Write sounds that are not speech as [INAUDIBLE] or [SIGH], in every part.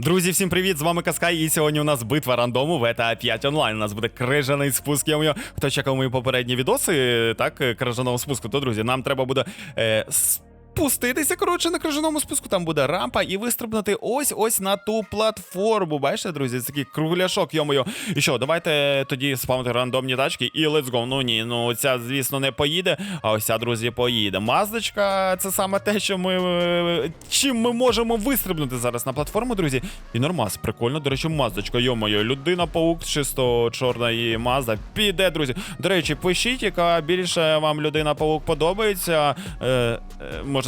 Друзі, всім привіт! З вами Каскай, і сьогодні у нас битва рандому в ETA 5 онлайн. У нас буде крижаний спуск. Я Хто чекав мої попередні відоси, так, крижаного спуску, то друзі, нам треба буде. Е, Спуститися, коротше, на крижаному спуску, там буде рампа, і вистрибнути ось ось на ту платформу. Бачите, друзі, це такий кругляшок, йомою. І що, давайте тоді спамити рандомні тачки і let's go. Ну ні, ну ця, звісно, не поїде, а ось ця, друзі, поїде. Маздочка це саме те, що ми. Чим ми можемо вистрибнути зараз на платформу, друзі. І нормас, прикольно, до речі, маздочка, йомою. Людина паук чисто чорна і мазда. Піде, друзі. До речі, пишіть, яка більше вам людина паук подобається. Е, е,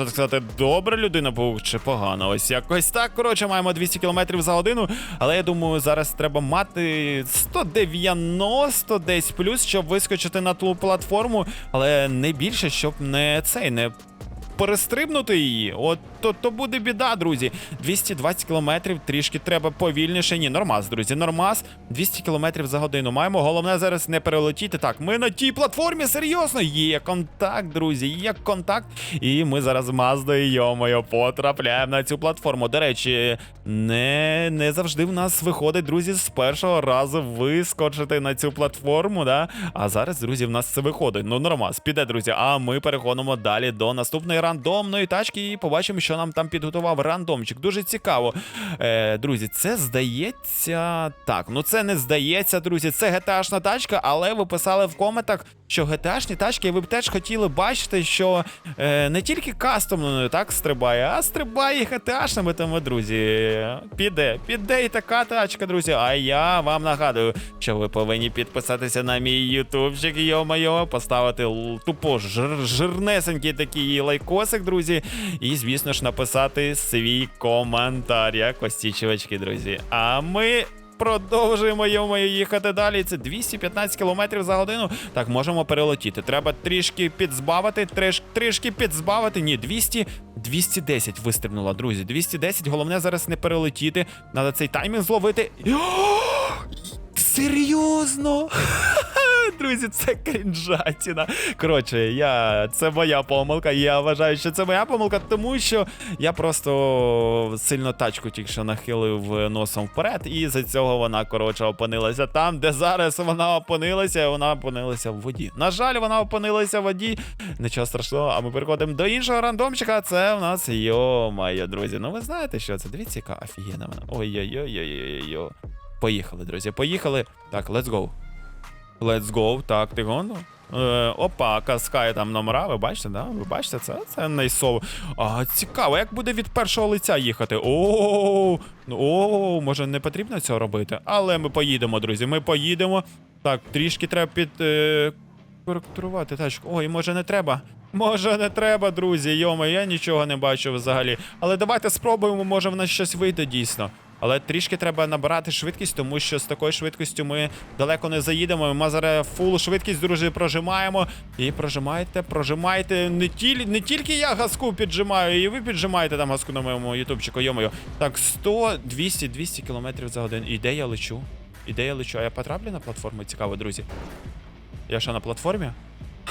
можна так сказати, добра людина паук чи погана. Ось якось так. Коротше, маємо 200 км за годину. Але я думаю, зараз треба мати 190 десь плюс, щоб вискочити на ту платформу. Але не більше, щоб не цей не. Перестрибнути її, от то, то буде біда, друзі. 220 кілометрів, трішки треба повільніше. Ні, нормас, друзі, нормас. 200 кілометрів за годину. Маємо. Головне зараз не перелетіти. Так, ми на тій платформі серйозно. Є контакт, друзі, є контакт. І ми зараз з Маздою, йомою, потрапляємо на цю платформу. До речі, не, не завжди в нас виходить, друзі, з першого разу вискочити на цю платформу. да? А зараз, друзі, в нас це виходить. Ну, нормас, піде, друзі. А ми переходимо далі до наступної рандомної тачки і побачимо, що нам там підготував рандомчик. Дуже цікаво. Е, друзі, це здається. Так, ну це не здається, друзі. Це GTA-шна тачка, але ви писали в коментах, що GTA-шні тачки, ви б теж хотіли бачити, що е, не тільки кастомною так стрибає, а стрибає GTA-шними тому, друзі. Піде, піде і така тачка, друзі. А я вам нагадую, що ви повинні підписатися на мій ютубчик, йо-моє, поставити тупо жир, жирнесенький такий лайкосик, друзі. І, звісно ж, написати свій коментар. Як ось ці чувачки, друзі. А ми. Продовжуємо йому їхати далі. Це 215 км за годину. Так, можемо перелетіти. Треба трішки підзбавити, триш, трішки підзбавити. Ні, 200, 210 вистрибнула, друзі. 210. Головне зараз не перелетіти. Надо цей таймінг зловити. [GASPS] Серйозно? [LAUGHS] [LAUGHS] Друзі, це крінжатіна. Коротше, я це моя помилка. Я вважаю, що це моя помилка, тому що я просто сильно тачку тільки що нахилив носом вперед, і за цього вона коротше опинилася там, де зараз вона опинилася. і Вона опинилася в воді. На жаль, вона опинилася в воді. Нічого страшного, а ми переходимо до іншого рандомчика. Це у нас йо-моє, друзі. Ну ви знаєте, що це? Дивіться, яка офігенна вона. Ой-ой-ой-ой-ой-ой. Поїхали, друзі, поїхали. Так, let's go. Let's go. Так, тихону. Е, опа, каскає там номера, ви бачите, да? Ви бачите, це, це найсово. А, цікаво, як буде від першого лиця їхати? О, о, може не потрібно цього робити. Але ми поїдемо, друзі. Ми поїдемо. Так, трішки треба під. Е, коректувати тачку. Ой, може не треба. Може не треба, друзі. Йома, я нічого не бачу взагалі. Але давайте спробуємо, може в нас щось вийде дійсно. Але трішки треба набирати швидкість, тому що з такою швидкістю ми далеко не заїдемо. Ми зараз фул швидкість, друзі, прожимаємо. І прожимайте, прожимайте. Не, тіль, не тільки я газку піджимаю, і ви піджимаєте там газку на моєму ютубчику, йомою. Так, 100, 200, 200 км за годину. І де я лечу? І де я лечу? А я потраплю на платформу? Цікаво, друзі. Я що на платформі?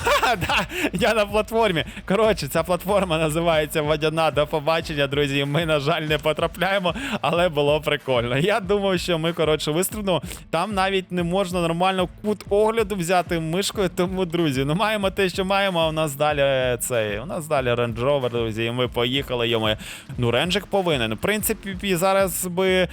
Ха, да, я на платформі. Коротше, ця платформа називається Водяна. До побачення, друзі. Ми, на жаль, не потрапляємо, але було прикольно. Я думав, що ми, коротше, вистрибнемо. Там навіть не можна нормально кут огляду взяти мишкою. Тому, друзі, ну маємо те, що маємо. А у нас далі е, цей. У нас далі Range Rover, друзі. І ми поїхали. Йому. Ну, ренджик повинен. В принципі, зараз би.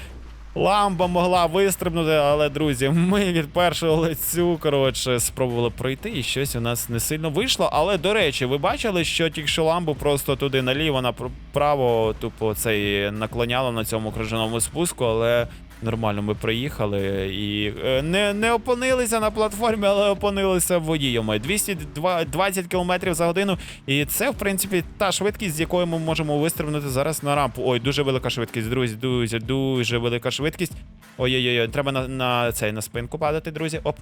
Ламба могла вистрибнути, але друзі, ми від першого лицю коротше спробували пройти, і щось у нас не сильно вийшло. Але до речі, ви бачили, що тільки що ламбу просто туди наліво, направо, тупо цей наклоняло на цьому крижаному спуску, але. Нормально, ми приїхали і е, не, не опинилися на платформі, але опинилися водіями. воді. Йомо. 220 км за годину. І це, в принципі, та швидкість, з якою ми можемо вистрибнути зараз на рампу. Ой, дуже велика швидкість, друзі, дуже, дуже велика швидкість. Ой-ой-ой, треба на, на цей на спинку падати, друзі. Оп.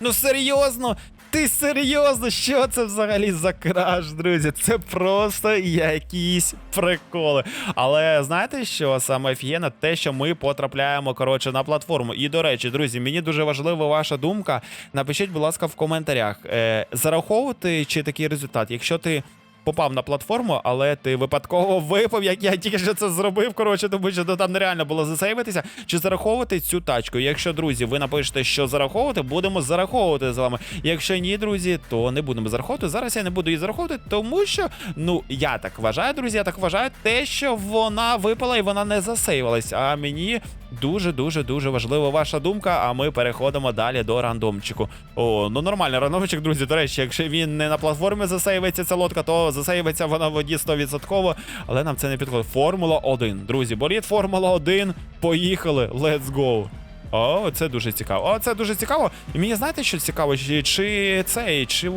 Ну серйозно? Ти серйозно? Що це взагалі за краш, друзі? Це просто якісь приколи. Але знаєте що саме ф'єна? Те, що ми потрапляємо коротше на платформу. І до речі, друзі, мені дуже важлива ваша думка. Напишіть, будь ласка, в коментарях. Е, зараховувати чи такий результат, якщо ти попав на платформу, але ти випадково випав, як я тільки що це зробив. Коротше, тому що то там нереально було засейвитися чи зараховувати цю тачку. Якщо, друзі, ви напишете, що зараховувати, будемо зараховувати з вами. Якщо ні, друзі, то не будемо зараховувати. Зараз я не буду її зараховувати, тому що, ну, я так вважаю, друзі, я так вважаю, те, що вона випала і вона не засейвалась. А мені дуже, дуже, важлива ваша думка. А ми переходимо далі до рандомчику. О, ну нормальний рандомчик, друзі. До речі, якщо він не на платформі засейвиться ця лодка, то засейвиться вона в воді 100%. Але нам це не підходить. Формула 1. Друзі, боліт Формула 1. Поїхали. Let's go. О, це дуже цікаво. О, це дуже цікаво. І мені знаєте, що цікаво, чи, цей, чи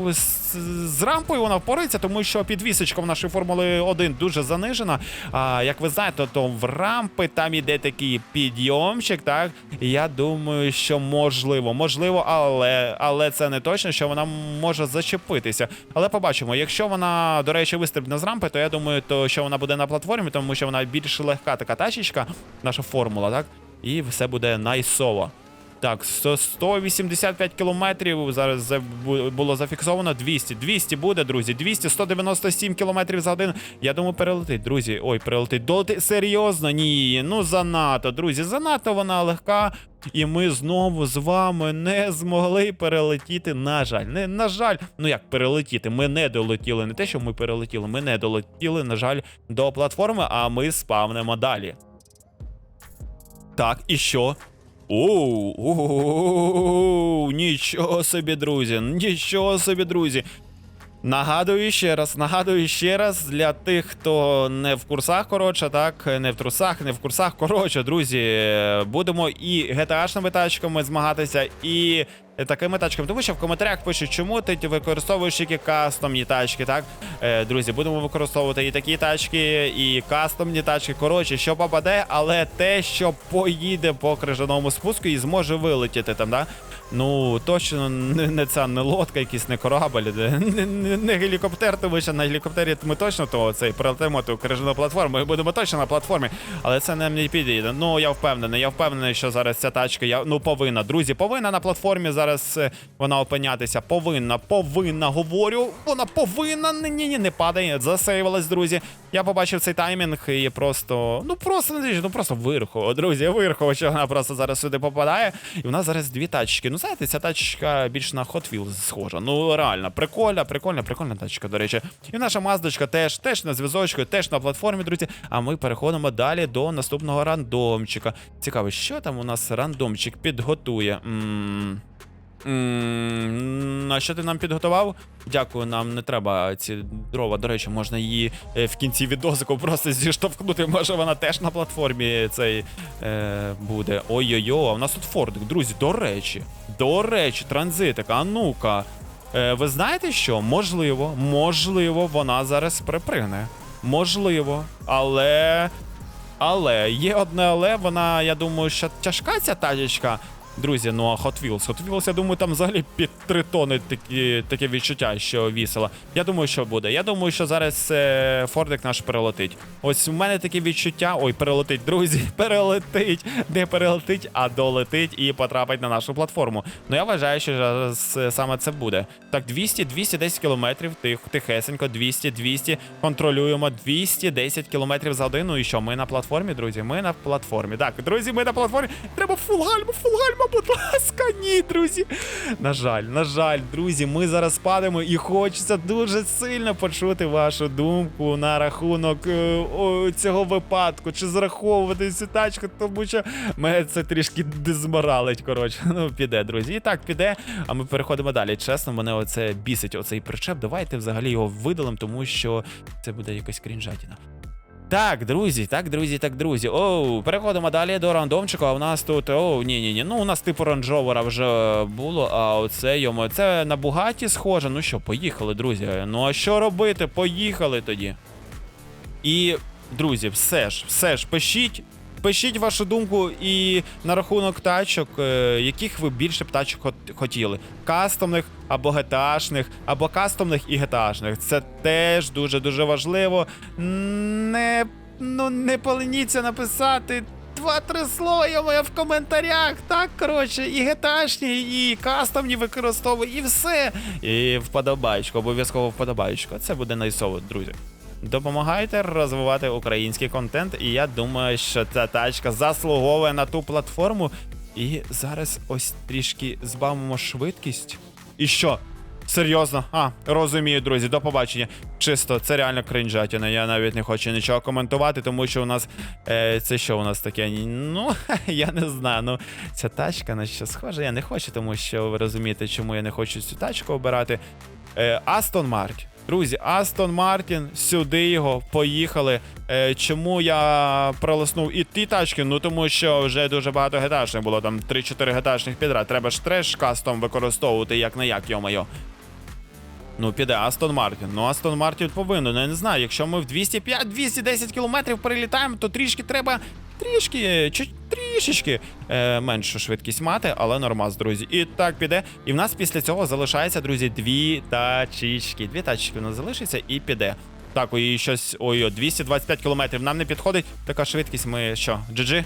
з, рампою вона впорається, тому що підвісочка в нашої Формули 1 дуже занижена. А як ви знаєте, то в рампи там іде такий підйомчик, так? Я думаю, що можливо, можливо, але, але це не точно, що вона може зачепитися. Але побачимо, якщо вона, до речі, вистрибне з рампи, то я думаю, то що вона буде на платформі, тому що вона більш легка така тачечка, наша формула, так? І все буде найсово. Так, 185 кілометрів зараз було зафіксовано. 200. 200 буде, друзі. 200, 197 кілометрів за годину. Я думаю, перелетить, друзі. Ой, перелетить. Долети... Серйозно? Ні. Ну занадто, друзі. Занадто вона легка. І ми знову з вами не змогли перелетіти. На жаль, не на жаль, ну як перелетіти? Ми не долетіли. Не те, що ми перелетіли, ми не долетіли, на жаль, до платформи, а ми спавнемо далі. Так, і що? Оу, нічого собі, друзі, нічого собі, друзі. Нагадую ще раз, нагадую ще раз для тих, хто не в курсах, коротше, так, не в трусах, не в курсах. [LAUGHS] Коротше, друзі, будемо і GTA-шними тачками змагатися, і такими тачками. Тому що в коментарях пишуть, чому ти використовуєш тільки кастомні тачки, так? Е, друзі, будемо використовувати і такі тачки, і кастомні тачки. Коротше, що попаде, але те, що поїде по крижаному спуску і зможе вилетіти там, да? Ну, точно не, не ця не лодка, якийсь не корабль, не, не, не, гелікоптер, тому що на гелікоптері ми точно то цей прилетимо ту крижану платформу, і будемо точно на платформі, але це не мені підійде. Ну, я впевнений, я впевнений, що зараз ця тачка, я, ну, повинна. Друзі, повинна на платформі зараз е, вона опинятися. Повинна, повинна, говорю, вона повинна, ні, ні, не падає, засейвилась, друзі. Я побачив цей таймінг і просто, ну просто не ну просто вирхово, друзі, вирхово, що вона просто зараз сюди попадає. І в нас зараз дві тачки. Ну, знаєте, ця тачка більш на Hot Wheels схожа. Ну, реально, прикольна, прикольна, прикольна тачка, до речі. І наша маздочка теж, теж на зв'язочку, теж на платформі, друзі. А ми переходимо далі до наступного рандомчика. Цікаво, що там у нас рандомчик підготує. м М, А що ти нам підготував? Дякую, нам не треба ці дрова. До речі, можна її е, в кінці відосику просто зіштовхнути. Може вона теж на платформі цей е, буде. Ой-ой-ой, а нас тут фордик, друзі, до речі. До речі, транзитик, а ну-ка. Е, ви знаєте що? Можливо, можливо, вона зараз припригне. Можливо, але. Але є одне але, вона, я думаю, що тяжка ця тачечка. Друзі, ну а Hot Wheels. Hot Wheels, я думаю, там взагалі під 3 тони такі, таке відчуття, що вісело. Я думаю, що буде. Я думаю, що зараз е, Фордик наш перелетить. Ось у мене таке відчуття. Ой, перелетить, друзі, [LAUGHS] перелетить. Не перелетить, а долетить і потрапить на нашу платформу. Ну я вважаю, що зараз е, саме це буде. Так, 200, 210 кілометрів, тих, тихесенько, 200, 200. Контролюємо 210 кілометрів за годину. І що, ми на платформі, друзі? Ми на платформі. Так, друзі, ми на платформі. Треба фулгальма, фулгальма, будь ласка, ні, друзі. На жаль, на жаль, друзі, ми зараз падаємо і хочеться дуже сильно почути вашу думку на рахунок е, о, цього випадку. Чи зараховувати цю тачку, тому що мене це трішки дезморалить. Коротше, ну піде, друзі. І так піде. А ми переходимо далі. Чесно, мене оце бісить, оцей причеп. Давайте взагалі його видалимо, тому що це буде якась крінжатіна. Так, друзі, так, друзі, так, друзі. Оу, переходимо далі до рандомчика. А у нас тут. Оу, ні, ні, ні. Ну, у нас типу ранджовера вже було, а оце йому. Це на Бугаті схоже. Ну що, поїхали, друзі. Ну а що робити? Поїхали тоді. І, друзі, все ж, все ж, пишіть. Пишіть вашу думку і на рахунок тачок, е, яких ви більше б тачок хотіли. Кастомних або GTA-шних, або кастомних і GTA-шних. Це теж дуже-дуже важливо. Не, ну, не поленіться написати два-три слова в коментарях. Так, коротше, і геташні, і кастомні використовуй, і все. І вподобайку, обов'язково вподобайку. Це буде найсово, друзі. Допомагайте розвивати український контент, і я думаю, що ця тачка заслуговує на ту платформу. І зараз ось трішки збавимо швидкість. І що? Серйозно? А, розумію, друзі, до побачення. Чисто, це реально кринжатіна. Я навіть не хочу нічого коментувати, тому що у нас. Е, це що у нас таке? Ну, [LAUGHS] я не знаю. Ну, ця тачка на що схожа, я не хочу, тому що ви розумієте, чому я не хочу цю тачку обирати. Е, Астон Мартін. Друзі, Астон Мартін, сюди його, поїхали. Е, чому я пролиснув і ті тачки? Ну тому що вже дуже багато геташних було, там 3-4 геташних підряд. Треба ж треш кастом використовувати, як на як, йо-моє. Ну, піде Астон Мартін. Ну, Астон Мартін повинен. Ну, я не знаю, якщо ми в 205-210 кілометрів перелітаємо, то трішки треба. Трішки, трішечки е, меншу швидкість мати, але нормас, друзі. І так піде. І в нас після цього залишається, друзі, дві тачечки. Дві тачечки у нас залишиться і піде. Так, і щось. Ой, 225 кілометрів. Нам не підходить. Така швидкість. Ми що? GG?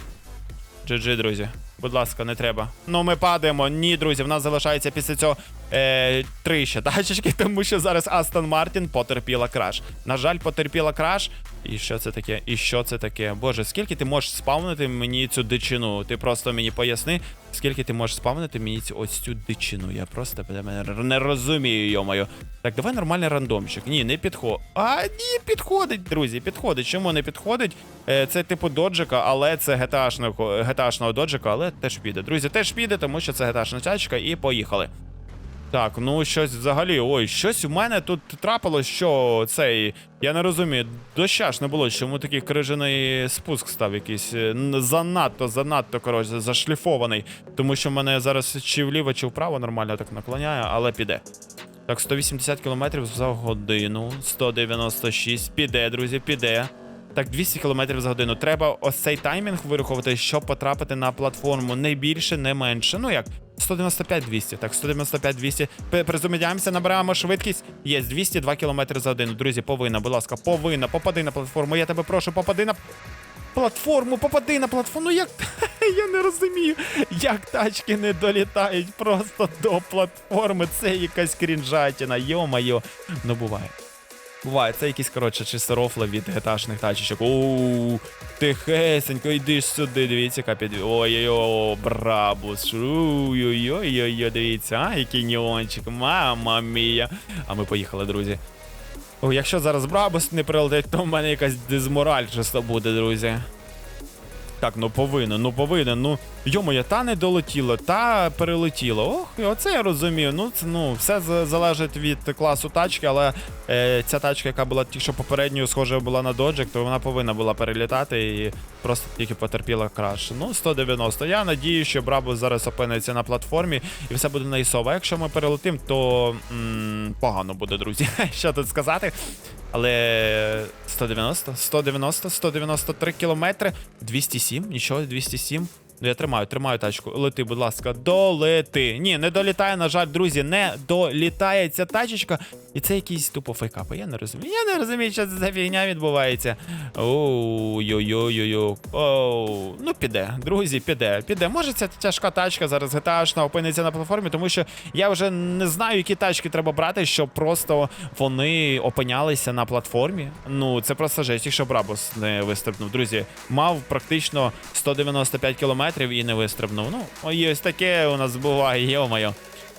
GG, друзі. Будь ласка, не треба. Ну, ми падаємо. Ні, друзі, в нас залишається після цього е, три ще тачечки, [LAUGHS] тому що зараз Астон Мартін потерпіла краш. На жаль, потерпіла краш. І що це таке? І що це таке? Боже, скільки ти можеш спавнити мені цю дичину? Ти просто мені поясни, скільки ти можеш спавнити мені ось цю дичину. Я просто не розумію, йомаю. Так, давай нормальний рандомчик. Ні, не підходить. А, ні, підходить, друзі, підходить. Чому не підходить? Е, це типу доджика, але це геташного доджика, але теж піде. Друзі, теж піде, тому що це геташна тачка, і поїхали. Так, ну щось взагалі, ой, щось у мене тут трапилось, що цей. Я не розумію, доща ж не було, чому такий крижаний спуск став якийсь е, занадто, занадто коротше, зашліфований. Тому що мене зараз чи вліво, чи вправо нормально так наклоняє, але піде. Так, 180 км за годину, 196, піде, друзі, піде. Так, 200 км за годину. Треба ось цей таймінг вирахувати, щоб потрапити на платформу не більше, не менше. Ну як, 195-200. Так, 195-200. П- Призумідаємося, набираємо швидкість. Є 202 км за годину. Друзі, повинна, будь ласка, повинна, попади на платформу. Я тебе прошу, попади на платформу, попади на платформу. Ну як [LAUGHS] я не розумію, як тачки не долітають просто до платформи. Це якась крінжатіна, йо-майо. Ну буває. Буває, це якісь, коротше, чи рофли від геташних тачечок. Оу, тихесенько, йди сюди, дивіться, яка під... Ой-ой-ой, брабус. Ой-ой-ой, дивіться, а, який неончик, мама мія. А ми поїхали, друзі. О, якщо зараз брабус не прилетить, то в мене якась дезмораль чисто буде, друзі. Так, ну повинно, ну повинно. Ну, йомоя, та не долетіло, та перелетіло. Ох, оце я розумію. Ну, це, ну, все залежить від класу тачки, але е, ця тачка, яка була тільки що попередньою, схожа була на доджик, то вона повинна була перелітати і просто тільки потерпіла краш. Ну, 190. Я надію, що Брабус зараз опиниться на платформі і все буде найсово. А якщо ми перелетимо, то м, погано буде, друзі. [LAUGHS] Що тут сказати? Але 190, 190, 193 кілометри, 207, нічого, 207. Ну я тримаю, тримаю тачку. Лети, будь ласка, долети. Ні, не долітає, на жаль, друзі, не долітає ця тачечка. І це якісь тупо фейкапи. Я не розумію. Я не розумію, що це за фігня відбувається. Оу, йо-йо-йо-йо. Оу, ну піде, друзі, піде, піде. Може, ця тяжка тачка зараз GTA опиниться на платформі, тому що я вже не знаю, які тачки треба брати, щоб просто вони опинялися на платформі. Ну, це просто жесть, якщо Брабус не вистрибнув. Друзі, мав практично 195 кілометрів і не вистрибнув. Ну, ой, ось таке у нас буває, йо-моє.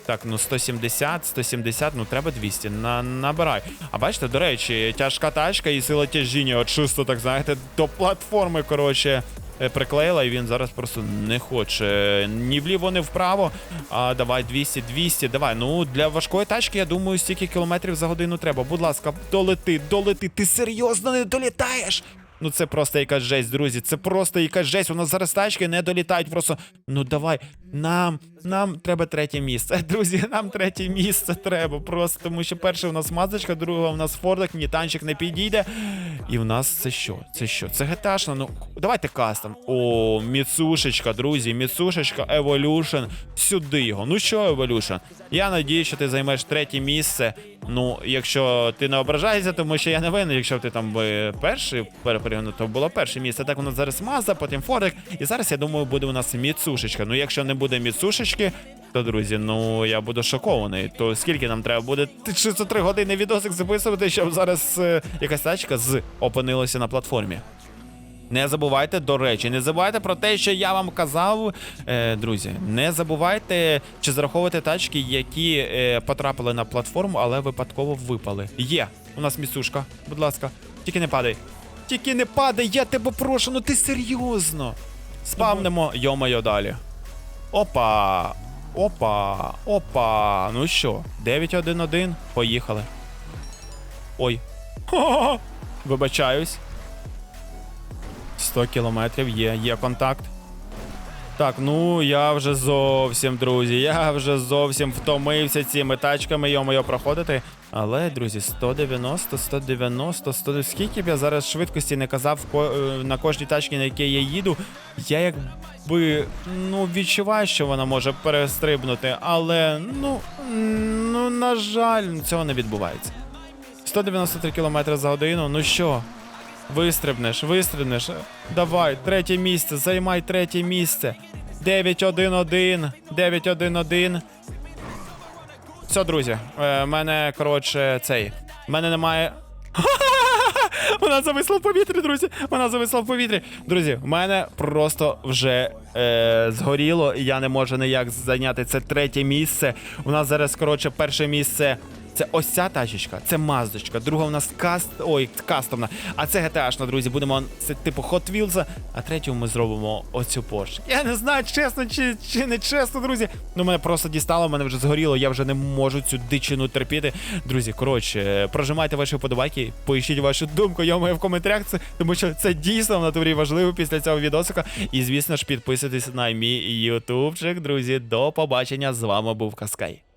Так, ну 170, 170, ну треба 200. На, набирай. А бачите, до речі, тяжка тачка і сила тяжіння, от чисто, так знаєте, до платформи, коротше, е, приклеїла, і він зараз просто не хоче ні вліво, ні вправо. А давай 200, 200, давай. Ну, для важкої тачки, я думаю, стільки кілометрів за годину треба. Будь ласка, долети, долети. Ти серйозно не долітаєш? Ну це просто якась жесть, друзі. Це просто якась жесть. У нас зараз тачки не долітають. Просто ну давай. Нам, нам треба третє місце. [LAUGHS] Друзі, нам третє місце треба. Просто тому що перше у нас мазочка, друга у нас фордик, ні танчик не підійде. І в нас це що? Це що? Це геташна. Ну давайте кастом. О, міцушечка, друзі, міцушечка, Evolution. Сюди його. Ну що, Evolution? Я надію, що ти займеш третє місце. Ну, якщо ти не ображаєшся, тому що я не винен, якщо ти там би перший перепригнув, то було перше місце. Так у нас зараз Мазда, потім Форик. І зараз, я думаю, буде у нас Міцушечка. Ну, якщо не буде Міцушечки, то, друзі, ну я буду шокований. То скільки нам треба буде 63 години відосик записувати, щоб зараз е, якась тачка з опинилася на платформі. Не забувайте, до речі, не забувайте про те, що я вам казав, е, друзі. Не забувайте чи зараховувати тачки, які е, потрапили на платформу, але випадково випали. Є, у нас місушка, будь ласка, тільки не падай. Тільки не падай, я тебе прошу, ну ти серйозно. Спавнемо, йо-моє далі. Опа. Опа. Опа. Ну що, 9-1-1, поїхали. Ой. [LAUGHS] Вибачаюсь. 100 кілометрів є, є контакт. Так, ну я вже зовсім, друзі, я вже зовсім втомився цими тачками, йо-моє, проходити. Але, друзі, 190, 190, 100... Скільки б я зараз швидкості не казав е, на кожній тачці, на якій я їду, я якби ну, відчуваю, що вона може перестрибнути, але ну, ну на жаль, цього не відбувається. 193 км за годину, ну що? Вистрибнеш, вистрибнеш. Давай, третє місце, займай третє місце. 9-1-1, 9-1-1. Все, друзі, е, мене, коротше, цей. Мене немає. [LAUGHS] Вона зависла в повітрі, друзі. Вона зависла в повітрі. Друзі, в мене просто вже е, згоріло, і я не можу ніяк зайняти це третє місце. У нас зараз, коротше, перше місце. Це ось ця тачечка, це маздочка. Друга у нас каст. Ой, кастомна. А це GTA-шна, друзі. Будемо це типу Hot Wheels, а третю ми зробимо оцю Porsche. Я не знаю, чесно чи, чи не чесно, друзі. Ну мене просто дістало, мене вже згоріло. Я вже не можу цю дичину терпіти. Друзі, коротше, прожимайте ваші вподобайки, поїщіть вашу думку, я в коментарях, це, тому що це дійсно в натурі важливо після цього відосика. І звісно ж, підписуйтесь на мій ютубчик, друзі. До побачення. З вами був Каскай.